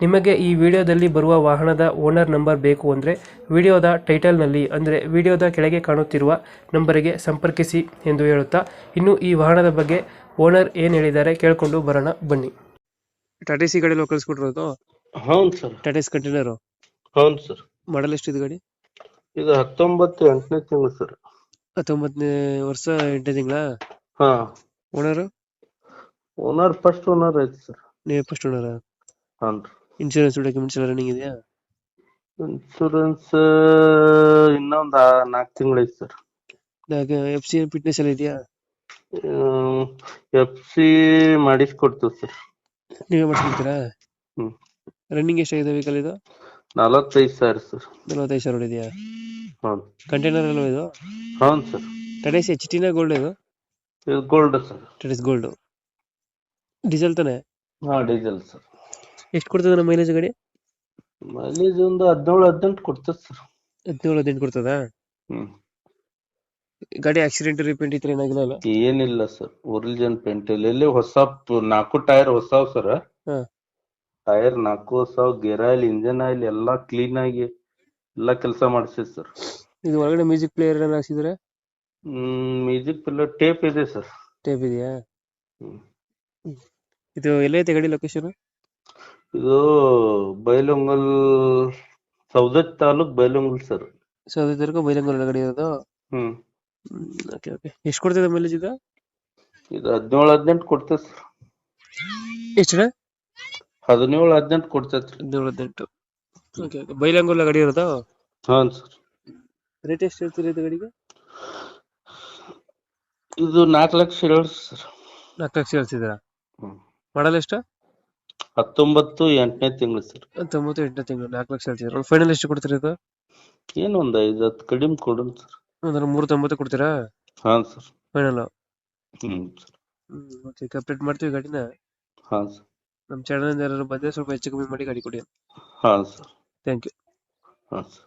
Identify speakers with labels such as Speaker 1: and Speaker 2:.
Speaker 1: ನಿಮಗೆ ಈ ವಿಡಿಯೋದಲ್ಲಿ ಬರುವ ವಾಹನದ ಓನರ್ ನಂಬರ್ ಬೇಕು ಅಂದರೆ ವಿಡಿಯೋದ ಟೈಟಲ್ನಲ್ಲಿ ಅಂದರೆ ವಿಡಿಯೋದ ಕೆಳಗೆ ಕಾಣುತ್ತಿರುವ ನಂಬರಿಗೆ ಸಂಪರ್ಕಿಸಿ ಎಂದು ಹೇಳುತ್ತಾ ಇನ್ನು ಈ ವಾಹನದ ಬಗ್ಗೆ ಓನರ್ ಏನು ಹೇಳಿದ್ದಾರೆ ಕೇಳಿಕೊಂಡು ಬರೋಣ ಬನ್ನಿ. ಟಾಟಾ ಸಿ ಗಾಡಿ ಕಳಿಸ್ಕೊಟ್ಟಿರೋದು
Speaker 2: ಹೌನ್ ಸರ್
Speaker 1: ಟಾಟಾ ಸಿ ಕಂಟೈನರು
Speaker 2: ಹೌನ್ ಸರ್
Speaker 1: ಮಾಡಲ್ ಇದು ಗಾಡಿ?
Speaker 2: ಇದು ಹತ್ತೊಂಬತ್ತು ಎಂಟನೇ ತಿಂಗಳು ಸರ್
Speaker 1: ಹತ್ತೊಂಬತ್ತನೇ ವರ್ಷ ಎಂಟನೇ ತಿಂಗಳ?
Speaker 2: ಹಾ.
Speaker 1: ಓನರ್
Speaker 2: ಓನರ್ ಫಸ್ಟ್ ಓನರ್ ಐತಿ ಸರ್
Speaker 1: ನೀವು ಫಸ್ಟ್ ಓನರ
Speaker 2: ಹಾನ್
Speaker 1: ಇನ್ಶೂರೆನ್ಸ್ ಡಾಕ್ಯುಮೆಂಟ್ಸ್ ಎಲ್ಲ ರನ್ನಿಂಗ್ ಇದೆಯಾ?
Speaker 2: ಇನ್ಶೂರೆನ್ಸ್ ಇನ್ನೊಂದು ನಾಲ್ಕು ತಿಂಗಳು ಐತೆ ಸರ್
Speaker 1: ಎಫ್ ಸಿ ಫಿಟ್ನೆಸ್ ಎಲ್ಲ ಇದೆಯಾ?
Speaker 2: ಎಫ್ ಸಿ ಮಾಡಿಸ್ಕೊಡ್ತೀವಿ ಸರ್
Speaker 1: ನೀವೇ ಮಾಡಿಸ್ಕೊಡ್ತೀರಾ? ರನ್ನಿಂಗ್ ಎಷ್ಟಾಗಿದೆ ವೆಹಿಕಲ್ ಇದು?
Speaker 2: ನಲವತ್ತೈದು ಸಾವಿರ ಸರ್
Speaker 1: ನಲವತ್ತೈದು ಸಾವಿರ ಇದೆಯಾ
Speaker 2: ಹೌದು.
Speaker 1: ಕಂಟೈನರ್ ಅಲ್ವಾ ಇದು?
Speaker 2: ಹೌನ್ ಸರ್
Speaker 1: ಟಡೇಸ್ ಎಚ್ ಟಿನ ಗೋಲ್ಡ್ ಇದು?
Speaker 2: ಇದು ಗೋಲ್ಡ್ ಸರ್
Speaker 1: ಟಡೇಸ್ ಗೋಲ್ಡ್ ಡೀಸೆಲ್ ತಾನೆ?
Speaker 2: ಹಾ ಡೀಸೆಲ್ ಸರ್
Speaker 1: ಎಷ್ಟು ಕೊಡ್ತದ ನಮ್ಮ ಮೈಲೇಜ್ ಗಾಡಿ?
Speaker 2: ಮೈಲೇಜ್ ಒಂದು ಹದಿನೇಳು ಹದಿನೆಂಟು ಕೊಡ್ತದೆ ಸರ್
Speaker 1: ಹದಿನೇಳು ಹದಿನೆಂಟು ಕೊಡ್ತದ?
Speaker 2: ಹ್ಮ್.
Speaker 1: ಗಾಡಿ ಆಕ್ಸಿಡೆಂಟ್ ರಿಪೇಂಟ್ ಇತ್ತು ಏನಾಗಿಲ್ಲ ಅಲ್ಲ?
Speaker 2: ಏನಿಲ್ಲ ಸರ್ ಒರಿಜಿನ್ ಪೇಂಟ್ ಇಲ್ಲ. ಎಲ್ಲಿ ಹೊಸ ಪ್- ನಾಲ್ಕು ಟೈರ್ ಹೊಸಾವ್ ಸರ್
Speaker 1: ಹಾ.
Speaker 2: ಟೈರ್ ನಾಲ್ಕು ಹೊಸಾವ್ ಗೇರ್ ಆಯಿಲ್ ಇಂಜನ್ ಆಯಿಲ್ ಎಲ್ಲ ಕ್ಲೀನ್ ಆಗಿ ಎಲ್ಲ ಕೆಲಸ ಮಾಡಿಸಿ ಸರ್
Speaker 1: ಇದು ಒಳಗಡೆ ಮ್ಯೂಸಿಕ್ ಪ್ಲೇಯರ್ ಏನಾರು ಹಾಕ್ಸಿದ್ರೆ?
Speaker 2: ಹ್ಮ್ ಮ್ಯೂಸಿಕ್ ಪಿಲ್ಲರ್ ಟೇಪ್ ಇದೆ ಸರ್
Speaker 1: ಟೇಪ್ ಇದೆಯಾ?
Speaker 2: ಹ್ಮ್.
Speaker 1: ಇದು ಎಲ್ಲೈತೆ ಗಾಡಿ ಲೊಕೇಶನ್
Speaker 2: ಇದು ಬೈಲಂಗಲ್ ಸೌದತ್ ತಾಲೂಕ್ ಬೈಲೊಂಗಲ್ ಸರ್.
Speaker 1: ಸೌದಿ ತನಕ ಬೈಲಂಗಲ್ ಒಳಗಡೆ ಇರೋದು?
Speaker 2: ಹ್ಮ್.
Speaker 1: ಓಕೆ ಓಕೆ ಎಷ್ಟು ಕೊಡ್ತಿದೆ ಮೈಲೇಜ್ ಇದು?
Speaker 2: ಇದು ಹದಿನೇಳು ಹದಿನೆಂಟು ಕೊಡ್ತದೆ ಸರ್.
Speaker 1: ಎಷ್ಟು
Speaker 2: ಹದಿನೇಳು ಹದಿನೆಂಟು ಕೊಡ್ತೈತ್ರಿ
Speaker 1: ಹದಿನೇಳು ಹದಿನೆಂಟು. ಓಕೆ ಓಕೆ ಬೈಲಂಗಲ್ ಒಳಗಡೆ ಇರೋದು?
Speaker 2: ಹಾಂ ಸರ್.
Speaker 1: ರೇಟ್ ಎಷ್ಟು ಹೇಳ್ತೀರಿ ಇದು ಗಾಡಿಗೆ?
Speaker 2: ಇದು ನಾಲ್ಕು ಲಕ್ಷ ಹೇಳಿ ಸರ್.
Speaker 1: ನಾಲ್ಕು ಲಕ್ಷ ಹೇಳ್ತಿದ್ದೀರಾ?
Speaker 2: ಹ್ಮ್.
Speaker 1: ಮಾಡಲ್ ಎಷ್ಟು?
Speaker 2: ಹತ್ತೊಂಬತ್ತು ಎಂಟನೇ ತಿಂಗಳು ಸರ್.
Speaker 1: ತೊಂಬತ್ತು ಎಂಟನೇ ತಿಂಗಳು ನಾಲ್ಕು ಲಕ್ಷ ಹೇಳ್ತಿದ್ದೀರಾ ಒಂದು ಫೈನಲ್ ಎಷ್ಟು ಕೊಡ್ತೀರಾ ಇದು?
Speaker 2: ಏನು ಒಂದು ಐದು ಹತ್ತು ಕಡಿಮೆ ಕೊಡೋಣ ಸರ್.
Speaker 1: ಅಂದ್ರೆ ಮೂರು ತೊಂಬತ್ತು ಕೊಡ್ತೀರಾ?
Speaker 2: ಹಾಂ ಸರ್.
Speaker 1: ಫೈನಲ್
Speaker 2: ಹ್ಮ್ ಸರ್.
Speaker 1: ಓಕೆ ಕಂಪ್ಲೀಟ್ ಮಾಡ್ತೀವಿ ಗಾಡಿನ?
Speaker 2: ಹಾಂ ಸರ್.
Speaker 1: ನಮ್ಮ ಚಾನಲ್ ಯಾರು ಬಂದರೆ ಸ್ವಲ್ಪ ಹೆಚ್ಚು ಕಮ್ಮಿ ಮಾಡಿ ಗಾಡಿ ಕೊಡಿ.
Speaker 2: ಹಾಂ ಸರ್.
Speaker 1: ಥ್ಯಾಂಕ್ ಯು
Speaker 2: ಹಾಂ ಸರ್.